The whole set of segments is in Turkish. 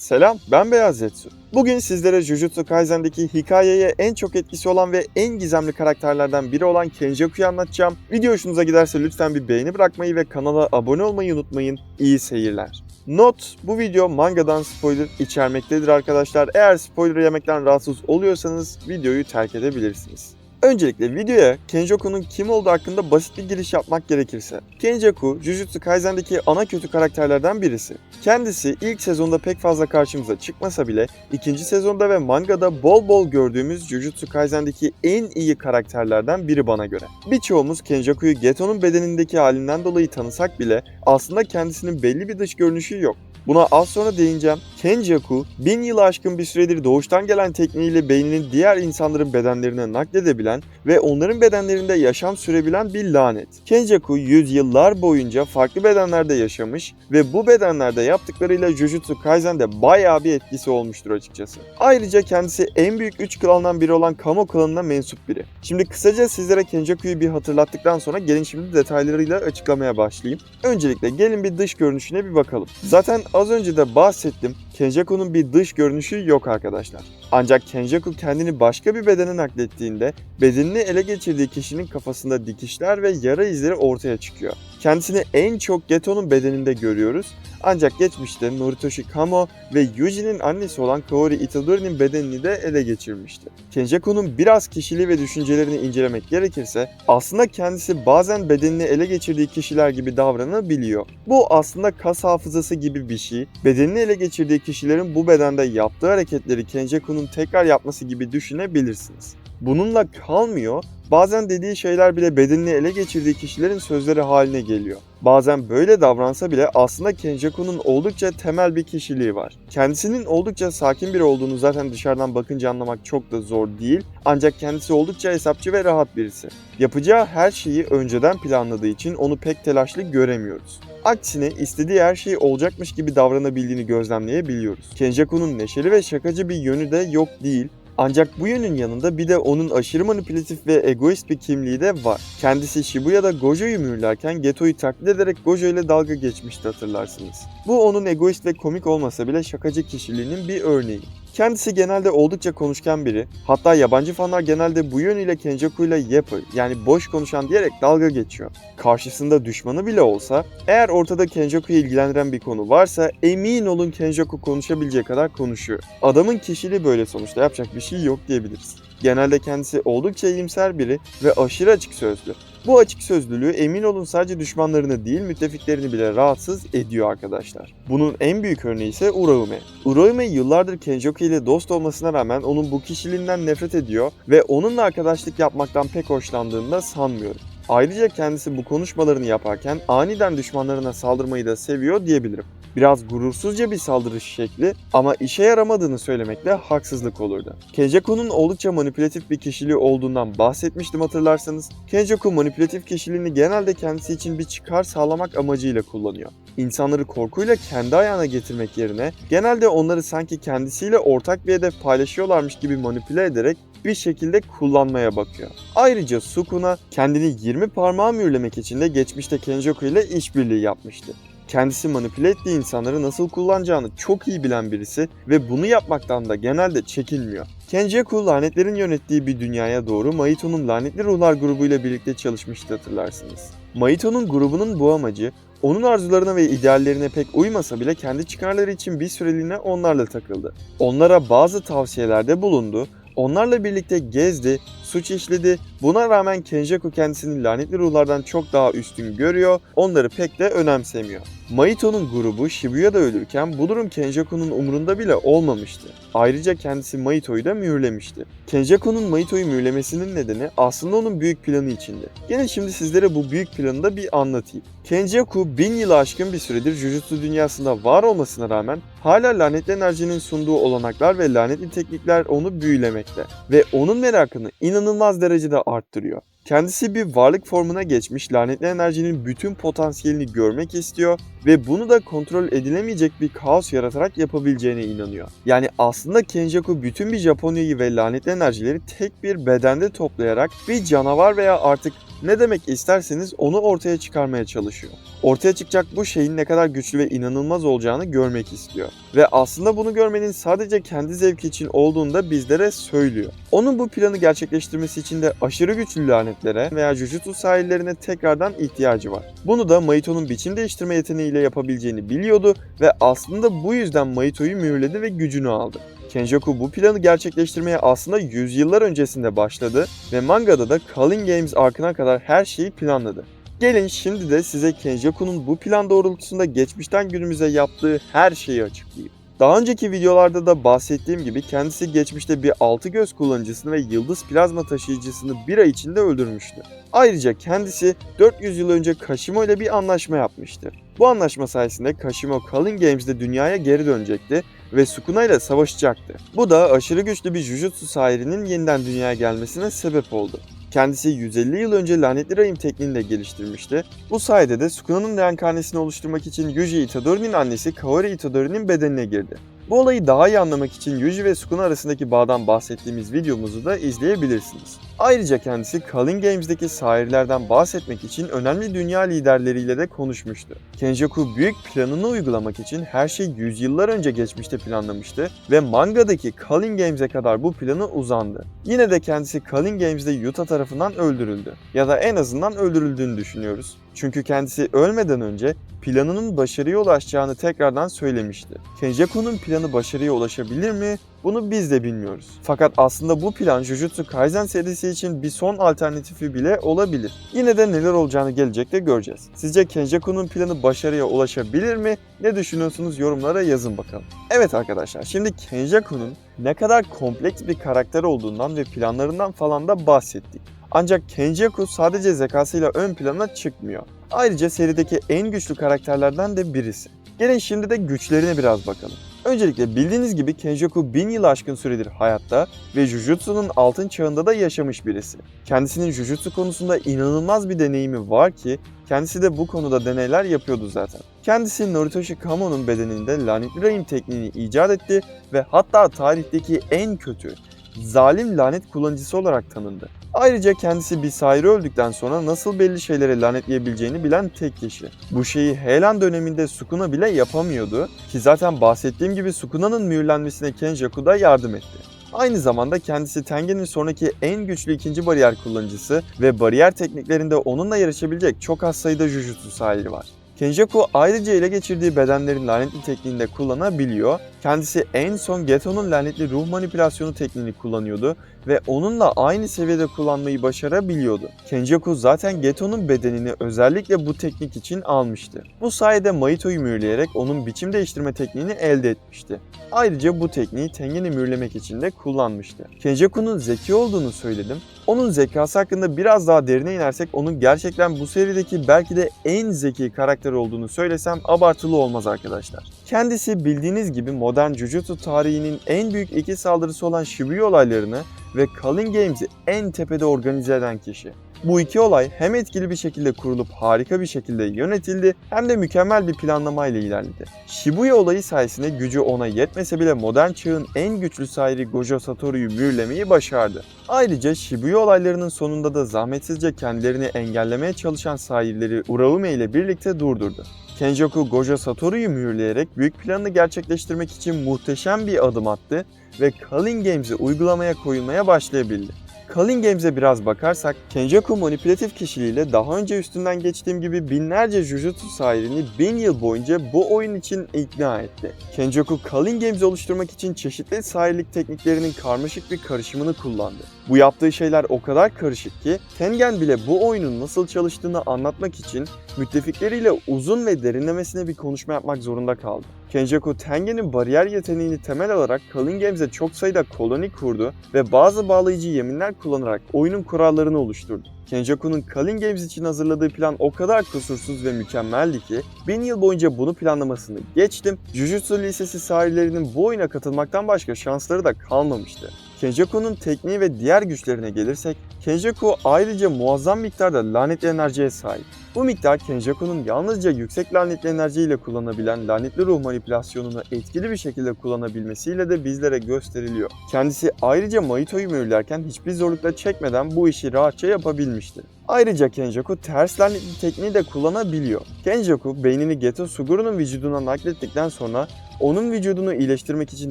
Selam, ben Beyaz Zetsu. Bugün sizlere Jujutsu Kaisen'deki hikayeye en çok etkisi olan ve en gizemli karakterlerden biri olan Kenjaku'yu anlatacağım. Video hoşunuza giderse lütfen bir beğeni bırakmayı ve kanala abone olmayı unutmayın. İyi seyirler. Not, bu video mangadan spoiler içermektedir arkadaşlar. Eğer spoiler yemekten rahatsız oluyorsanız videoyu terk edebilirsiniz. Öncelikle videoya Kenjaku'nun kim olduğu hakkında basit bir giriş yapmak gerekirse. Kenjaku, Jujutsu Kaisen'deki ana kötü karakterlerden birisi. Kendisi ilk sezonda pek fazla karşımıza çıkmasa bile ikinci sezonda ve mangada bol bol gördüğümüz Jujutsu Kaisen'deki en iyi karakterlerden biri bana göre. Birçoğumuz Kenjaku'yu Geto'nun bedenindeki halinden dolayı tanısak bile aslında kendisinin belli bir dış görünüşü yok. Buna az sonra değineceğim. Kenjaku, bin yılı aşkın bir süredir doğuştan gelen tekniğiyle beynini diğer insanların bedenlerine nakledebilen ve onların bedenlerinde yaşam sürebilen bir lanet. Kenjaku yüzyıllar boyunca farklı bedenlerde yaşamış ve bu bedenlerde yaptıklarıyla Jujutsu Kaisen'de bayağı bir etkisi olmuştur açıkçası. Ayrıca kendisi en büyük 3 klandan biri olan Kamo klanına mensup biri. Şimdi kısaca sizlere Kenjaku'yu bir hatırlattıktan sonra gelin şimdi detaylarıyla açıklamaya başlayayım. Öncelikle gelin bir dış görünüşüne bir bakalım. Zaten az önce de bahsettim. Kenjaku'nun bir dış görünüşü yok arkadaşlar. Ancak Kenjaku kendini başka bir bedene naklettiğinde bedenini ele geçirdiği kişinin kafasında dikişler ve yara izleri ortaya çıkıyor. Kendisini en çok Geto'nun bedeninde görüyoruz. Ancak geçmişte Noritoshi Kamo ve Yuji'nin annesi olan Kaori Itadori'nin bedenini de ele geçirmişti. Kenjaku'nun biraz kişiliği ve düşüncelerini incelemek gerekirse aslında kendisi bazen bedenini ele geçirdiği kişiler gibi davranabiliyor. Bu aslında kas hafızası gibi bir şey. Bedenini ele geçirdiği kişilerin bu bedende yaptığı hareketleri Kenjaku'nun tekrar yapması gibi düşünebilirsiniz. Bununla kalmıyor, bazen dediği şeyler bile bedenini ele geçirdiği kişilerin sözleri haline geliyor. Bazen böyle davransa bile aslında Kenjaku'nun oldukça temel bir kişiliği var. Kendisinin oldukça sakin biri olduğunu zaten dışarıdan bakınca anlamak çok da zor değil. Ancak kendisi oldukça hesapçı ve rahat birisi. Yapacağı her şeyi önceden planladığı için onu pek telaşlı göremiyoruz. Aksine istediği her şey olacakmış gibi davranabildiğini gözlemleyebiliyoruz. Kenjaku'nun neşeli ve şakacı bir yönü de yok değil. Ancak bu yönün yanında bir de onun aşırı manipülatif ve egoist bir kimliği de var. Kendisi Shibuya'da Gojo'yu mühürlerken Geto'yu taklit ederek Gojo ile dalga geçmişti hatırlarsınız. Bu onun egoist ve komik olmasa bile şakacı kişiliğinin bir örneği. Kendisi genelde oldukça konuşkan biri. Hatta yabancı fanlar genelde bu yönüyle Kenjaku ile yapı yani boş konuşan diyerek dalga geçiyor. Karşısında düşmanı bile olsa eğer ortada Kenjaku'yu ilgilendiren bir konu varsa emin olun Kenjaku konuşabileceği kadar konuşuyor. Adamın kişiliği böyle sonuçta yapacak bir şey yok diyebiliriz. Genelde kendisi oldukça iyimser biri ve aşırı açık sözlü. Bu açık sözlülüğü emin olun sadece düşmanlarını değil müttefiklerini bile rahatsız ediyor arkadaşlar. Bunun en büyük örneği ise Uraume. Uraume yıllardır Kenjaku ile dost olmasına rağmen onun bu kişiliğinden nefret ediyor ve onunla arkadaşlık yapmaktan pek hoşlandığını da sanmıyorum. Ayrıca kendisi bu konuşmalarını yaparken aniden düşmanlarına saldırmayı da seviyor diyebilirim. Biraz gurursuzca bir saldırış şekli ama işe yaramadığını söylemekle haksızlık olurdu. Kenjaku'nun oldukça manipülatif bir kişiliği olduğundan bahsetmiştim hatırlarsanız. Kenjaku manipülatif kişiliğini genelde kendisi için bir çıkar sağlamak amacıyla kullanıyor. İnsanları korkuyla kendi ayağına getirmek yerine genelde onları sanki kendisiyle ortak bir hedef paylaşıyorlarmış gibi manipüle ederek bir şekilde kullanmaya bakıyor. Ayrıca Sukuna kendini 20 parmağı mühürlemek için de geçmişte Kenjaku ile işbirliği yapmıştı. Kendisi manipüle ettiği insanları nasıl kullanacağını çok iyi bilen birisi ve bunu yapmaktan da genelde çekinmiyor. Kenjaku lanetlerin yönettiği bir dünyaya doğru Maito'nun lanetli ruhlar grubuyla birlikte çalışmıştı hatırlarsınız. Maito'nun grubunun bu amacı onun arzularına ve ideallerine pek uymasa bile kendi çıkarları için bir süreliğine onlarla takıldı. Onlara bazı tavsiyelerde bulundu, onlarla birlikte gezdi, suç işledi. Buna rağmen Kenjaku kendisini lanetli ruhlardan çok daha üstün görüyor, onları pek de önemsemiyor. Maito'nun grubu Shibuya'da ölürken bu durum Kenjaku'nun umurunda bile olmamıştı. Ayrıca kendisi Maito'yu da mühürlemişti. Kenjaku'nun Maito'yu mühürlemesinin nedeni aslında onun büyük planı içindi. Gelin şimdi sizlere bu büyük planı da bir anlatayım. Kenjaku bin yılı aşkın bir süredir Jujutsu dünyasında var olmasına rağmen hala lanetli enerjinin sunduğu olanaklar ve lanetli teknikler onu büyülemekte ve onun merakını inanılmaz derecede arttırıyor. Kendisi bir varlık formuna geçmiş lanetli enerjinin bütün potansiyelini görmek istiyor ve bunu da kontrol edilemeyecek bir kaos yaratarak yapabileceğine inanıyor. Yani aslında Kenjaku bütün bir Japonya'yı ve lanetli enerjileri tek bir bedende toplayarak bir canavar veya artık Ne demek isterseniz onu ortaya çıkarmaya çalışıyor. Ortaya çıkacak bu şeyin ne kadar güçlü ve inanılmaz olacağını görmek istiyor. Ve aslında bunu görmenin sadece kendi zevki için olduğunu da bizlere söylüyor. Onun bu planı gerçekleştirmesi için de aşırı güçlü lanetlere veya Jujutsu sahillerine tekrardan ihtiyacı var. Bunu da Maito'nun biçim değiştirme yeteneğiyle yapabileceğini biliyordu ve aslında bu yüzden Maito'yu mühürledi ve gücünü aldı. Kenjaku bu planı gerçekleştirmeye aslında yüzyıllar öncesinde başladı ve mangada da Culling Games arkına kadar her şeyi planladı. Gelin şimdi de size Kenjaku'nun bu plan doğrultusunda geçmişten günümüze yaptığı her şeyi açıklayayım. Daha önceki videolarda da bahsettiğim gibi kendisi geçmişte bir altı göz kullanıcısını ve yıldız plazma taşıyıcısını bir ay içinde öldürmüştü. Ayrıca kendisi 400 yıl önce Kashimo ile bir anlaşma yapmıştı. Bu anlaşma sayesinde Kashimo Culling Games'de dünyaya geri dönecekti ve Sukuna ile savaşacaktı. Bu da aşırı güçlü bir Jujutsu sahirinin yeniden dünyaya gelmesine sebep oldu. Kendisi 150 yıl önce lanetli rahim tekniğini de geliştirmişti. Bu sayede de Sukuna'nın reenkarnesini oluşturmak için Yuji Itadori'nin annesi Kaori Itadori'nin bedenine girdi. Bu olayı daha iyi anlamak için Yuji ve Sukuna arasındaki bağdan bahsettiğimiz videomuzu da izleyebilirsiniz. Ayrıca kendisi Culling Games'deki sahirlerden bahsetmek için önemli dünya liderleriyle de konuşmuştu. Kenjaku büyük planını uygulamak için her şey yüzyıllar önce geçmişte planlamıştı ve mangadaki Culling Games'e kadar bu planı uzandı. Yine de kendisi Culling Games'de Yuta tarafından öldürüldü. Ya da en azından öldürüldüğünü düşünüyoruz. Çünkü kendisi ölmeden önce planının başarıya ulaşacağını tekrardan söylemişti. Kenjaku'nun planı başarıya ulaşabilir mi? Bunu biz de bilmiyoruz. Fakat aslında bu plan Jujutsu Kaisen serisi için bir son alternatifi bile olabilir. Yine de neler olacağını gelecekte göreceğiz. Sizce Kenjaku'nun planı başarıya ulaşabilir mi? Ne düşünüyorsunuz yorumlara yazın bakalım. Evet arkadaşlar şimdi Kenjaku'nun ne kadar kompleks bir karakter olduğundan ve planlarından falan da bahsettik. Ancak Kenjaku sadece zekasıyla ön plana çıkmıyor. Ayrıca serideki en güçlü karakterlerden de birisi. Gelin şimdi de güçlerine biraz bakalım. Öncelikle bildiğiniz gibi Kenjaku bin yıl aşkın süredir hayatta ve Jujutsu'nun altın çağında da yaşamış birisi. Kendisinin Jujutsu konusunda inanılmaz bir deneyimi var ki kendisi de bu konuda deneyler yapıyordu zaten. Kendisi Noritoshi Kamo'nun bedeninde lanetli rahim tekniğini icat etti ve hatta tarihteki en kötü, zalim lanet kullanıcısı olarak tanındı. Ayrıca kendisi bir sahiri öldükten sonra nasıl belli şeylere lanetleyebileceğini bilen tek kişi. Bu şeyi Heian döneminde Sukuna bile yapamıyordu ki zaten bahsettiğim gibi Sukuna'nın mühürlenmesine Kenjaku da yardım etti. Aynı zamanda kendisi Tengen'in sonraki en güçlü ikinci bariyer kullanıcısı ve bariyer tekniklerinde onunla yarışabilecek çok az sayıda Jujutsu sahili var. Kenjaku ayrıca ele geçirdiği bedenlerin lanetli tekniğini de kullanabiliyor. Kendisi en son Geto'nun lanetli ruh manipülasyonu tekniğini kullanıyordu ve onunla aynı seviyede kullanmayı başarabiliyordu. Kenjaku zaten Geto'nun bedenini özellikle bu teknik için almıştı. Bu sayede Maito'yu mühürleyerek onun biçim değiştirme tekniğini elde etmişti. Ayrıca bu tekniği Tengen'i mühürlemek için de kullanmıştı. Kenjaku'nun zeki olduğunu söyledim. Onun zekası hakkında biraz daha derine inersek onun gerçekten bu serideki belki de en zeki karakter olduğunu söylesem abartılı olmaz arkadaşlar. Kendisi bildiğiniz gibi modern Jujutsu tarihinin en büyük iki saldırısı olan Shibuya olaylarını ve Culling Games'i en tepede organize eden kişi. Bu iki olay hem etkili bir şekilde kurulup harika bir şekilde yönetildi hem de mükemmel bir planlamayla ilerledi. Shibuya olayı sayesinde gücü ona yetmese bile modern çağın en güçlü sahiri Gojo Satoru'yu mühürlemeyi başardı. Ayrıca Shibuya olaylarının sonunda da zahmetsizce kendilerini engellemeye çalışan sahirleri Uraume ile birlikte durdurdu. Kenjaku Gojo Satoru'yu mühürleyerek büyük planını gerçekleştirmek için muhteşem bir adım attı ve Culling Games'i uygulamaya koyulmaya başlayabildi. Culling Games'e biraz bakarsak, Kenjaku manipülatif kişiliğiyle daha önce üstünden geçtiğim gibi binlerce Jujutsu sahirini bin yıl boyunca bu oyun için ikna etti. Kenjaku Culling Games'i oluşturmak için çeşitli sahirlik tekniklerinin karmaşık bir karışımını kullandı. Bu yaptığı şeyler o kadar karışık ki Tengen bile bu oyunun nasıl çalıştığını anlatmak için müttefikleriyle uzun ve derinlemesine bir konuşma yapmak zorunda kaldı. Kenjaku Tengen'in bariyer yeteneğini temel alarak Culling Games'e çok sayıda koloni kurdu ve bazı bağlayıcı yeminler kullanarak oyunun kurallarını oluşturdu. Kenjaku'nun Culling Games için hazırladığı plan o kadar kusursuz ve mükemmeldi ki bin yıl boyunca bunu planlamasını geçtim. Jujutsu Lisesi sahillerinin bu oyuna katılmaktan başka şansları da kalmamıştı. Kenjaku'nun tekniği ve diğer güçlerine gelirsek, Kenjaku ayrıca muazzam miktarda lanetli enerjiye sahip. Bu miktar Kenjaku'nun yalnızca yüksek lanetli enerjiyle kullanabilen lanetli ruh manipülasyonunu etkili bir şekilde kullanabilmesiyle de bizlere gösteriliyor. Kendisi ayrıca Maito'yu mühürlerken hiçbir zorlukla çekmeden bu işi rahatça yapabilmiştir. Ayrıca Kenjaku ters lanetli tekniği de kullanabiliyor. Kenjaku beynini Geto Suguru'nun vücuduna naklettikten sonra onun vücudunu iyileştirmek için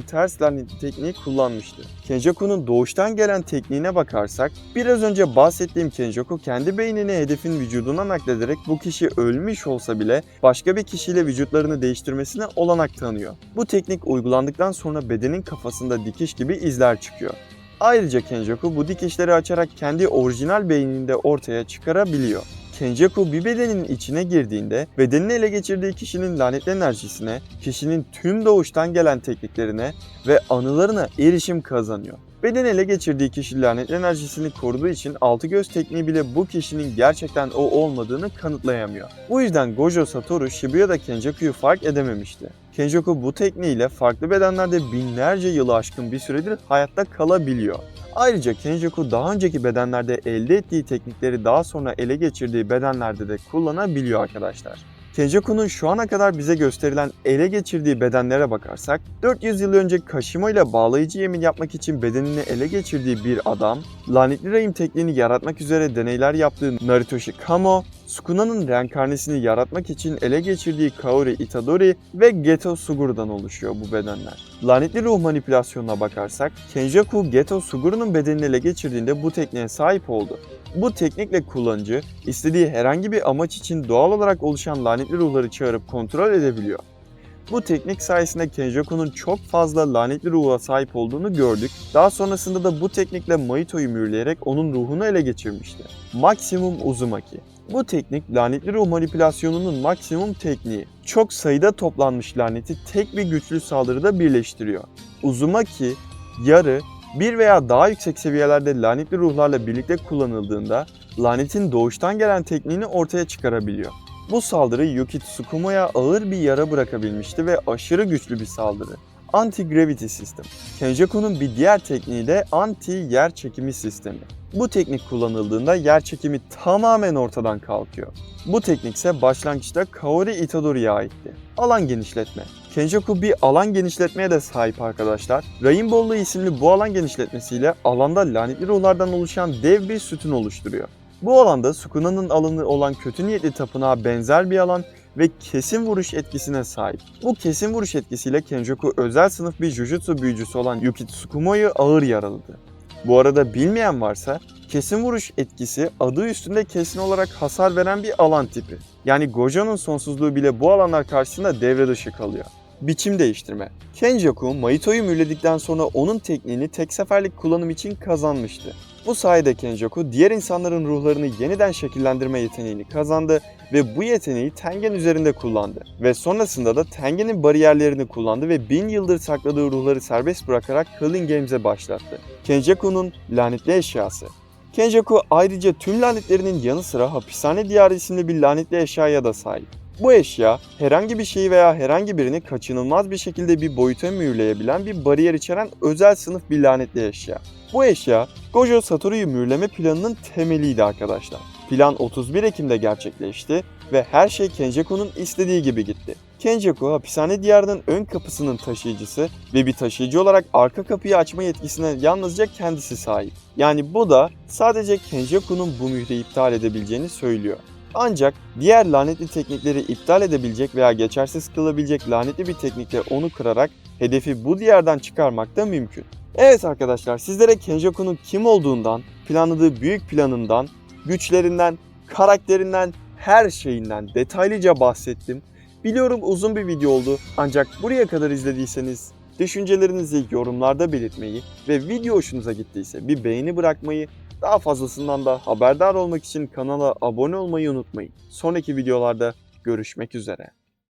ters tekniği kullanmıştı. Kenjaku'nun doğuştan gelen tekniğine bakarsak, biraz önce bahsettiğim Kenjaku kendi beynini hedefin vücuduna naklederek bu kişi ölmüş olsa bile başka bir kişiyle vücutlarını değiştirmesine olanak tanıyor. Bu teknik uygulandıktan sonra bedenin kafasında dikiş gibi izler çıkıyor. Ayrıca Kenjaku bu dikişleri açarak kendi orijinal beynini de ortaya çıkarabiliyor. Kenjaku bir bedenin içine girdiğinde bedenini ele geçirdiği kişinin lanetli enerjisine, kişinin tüm doğuştan gelen tekniklerine ve anılarına erişim kazanıyor. Beden ele geçirdiği kişi lanetli enerjisini koruduğu için altı göz tekniği bile bu kişinin gerçekten o olmadığını kanıtlayamıyor. Bu yüzden Gojo Satoru Shibuya'da Kenjaku'yu fark edememişti. Kenjaku bu tekniğiyle farklı bedenlerde binlerce yılı aşkın bir süredir hayatta kalabiliyor. Ayrıca Kenjaku daha önceki bedenlerde elde ettiği teknikleri daha sonra ele geçirdiği bedenlerde de kullanabiliyor arkadaşlar. Kenjaku'nun şu ana kadar bize gösterilen ele geçirdiği bedenlere bakarsak, 400 yıl önce Kashimo ile bağlayıcı yemin yapmak için bedenini ele geçirdiği bir adam, lanetli rahim tekniğini yaratmak üzere deneyler yaptığı Naritoshi Kamo, Sukuna'nın reenkarnesini yaratmak için ele geçirdiği Kaori Itadori ve Geto Suguru'dan oluşuyor bu bedenler. Lanetli ruh manipülasyonuna bakarsak, Kenjaku Geto Suguru'nun bedenini ele geçirdiğinde bu tekniğe sahip oldu. Bu teknikle kullanıcı istediği herhangi bir amaç için doğal olarak oluşan lanetli ruhları çağırıp kontrol edebiliyor. Bu teknik sayesinde Kenjaku'nun çok fazla lanetli ruha sahip olduğunu gördük. Daha sonrasında da bu teknikle Maito'yu mühürleyerek onun ruhunu ele geçirmişti. Maksimum Uzumaki bu teknik lanetli ruh manipülasyonunun maksimum tekniği. Çok sayıda toplanmış laneti tek bir güçlü saldırıda birleştiriyor. Uzumaki, yarı, bir veya daha yüksek seviyelerde lanetli ruhlarla birlikte kullanıldığında lanetin doğuştan gelen tekniğini ortaya çıkarabiliyor. Bu saldırı Yuki Tsukumo'ya ağır bir yara bırakabilmişti ve aşırı güçlü bir saldırı. Anti-Gravity System. Kenjaku'nun bir diğer tekniği de anti-yer çekimi sistemi. Bu teknik kullanıldığında yer çekimi tamamen ortadan kalkıyor. Bu teknik ise başlangıçta Kaori Itadori'ye aitti. Alan genişletme. Kenjaku bir alan genişletmeye de sahip arkadaşlar. Rainbow'lu isimli bu alan genişletmesiyle alanda lanetli ruhlardan oluşan dev bir sütun oluşturuyor. Bu alanda Sukuna'nın alanı olan kötü niyetli tapınağa benzer bir alan ve kesin vuruş etkisine sahip. Bu kesin vuruş etkisiyle Kenjaku özel sınıf bir Jujutsu büyücüsü olan Yuki Tsukumo'yu ağır yaraladı. Bu arada bilmeyen varsa kesin vuruş etkisi adı üstünde kesin olarak hasar veren bir alan tipi. Yani Gojo'nun sonsuzluğu bile bu alanlar karşısında devre dışı kalıyor. Biçim değiştirme. Kenjaku, Maito'yu mühürledikten sonra onun tekniğini tek seferlik kullanım için kazanmıştı. Bu sayede Kenjaku diğer insanların ruhlarını yeniden şekillendirme yeteneğini kazandı ve bu yeteneği Tengen üzerinde kullandı. Ve sonrasında da Tengen'in bariyerlerini kullandı ve bin yıldır sakladığı ruhları serbest bırakarak Killing Games'e başlattı. Kenjaku'nun lanetli eşyası. Kenjaku ayrıca tüm lanetlerinin yanı sıra hapishane diyarı isimli bir lanetli eşyaya da sahip. Bu eşya herhangi bir şeyi veya herhangi birini kaçınılmaz bir şekilde bir boyuta mühürleyebilen bir bariyer içeren özel sınıf bir lanetli eşya. Bu eşya Gojo Satoru'yu mühürleme planının temeliydi arkadaşlar. Plan 31 Ekim'de gerçekleşti ve her şey Kenjaku'nun istediği gibi gitti. Kenjaku hapishane diyarının ön kapısının taşıyıcısı ve bir taşıyıcı olarak arka kapıyı açma yetkisine yalnızca kendisi sahip. Yani bu da sadece Kenjaku'nun bu mühre iptal edebileceğini söylüyor. Ancak diğer lanetli teknikleri iptal edebilecek veya geçersiz kılabilecek lanetli bir teknikle onu kırarak hedefi bu diyardan çıkarmak da mümkün. Evet arkadaşlar sizlere Kenjaku'nun kim olduğundan, planladığı büyük planından, güçlerinden, karakterinden, her şeyinden detaylıca bahsettim. Biliyorum uzun bir video oldu ancak buraya kadar izlediyseniz düşüncelerinizi yorumlarda belirtmeyi ve video hoşunuza gittiyse bir beğeni bırakmayı daha fazlasından da haberdar olmak için kanala abone olmayı unutmayın. Sonraki videolarda görüşmek üzere.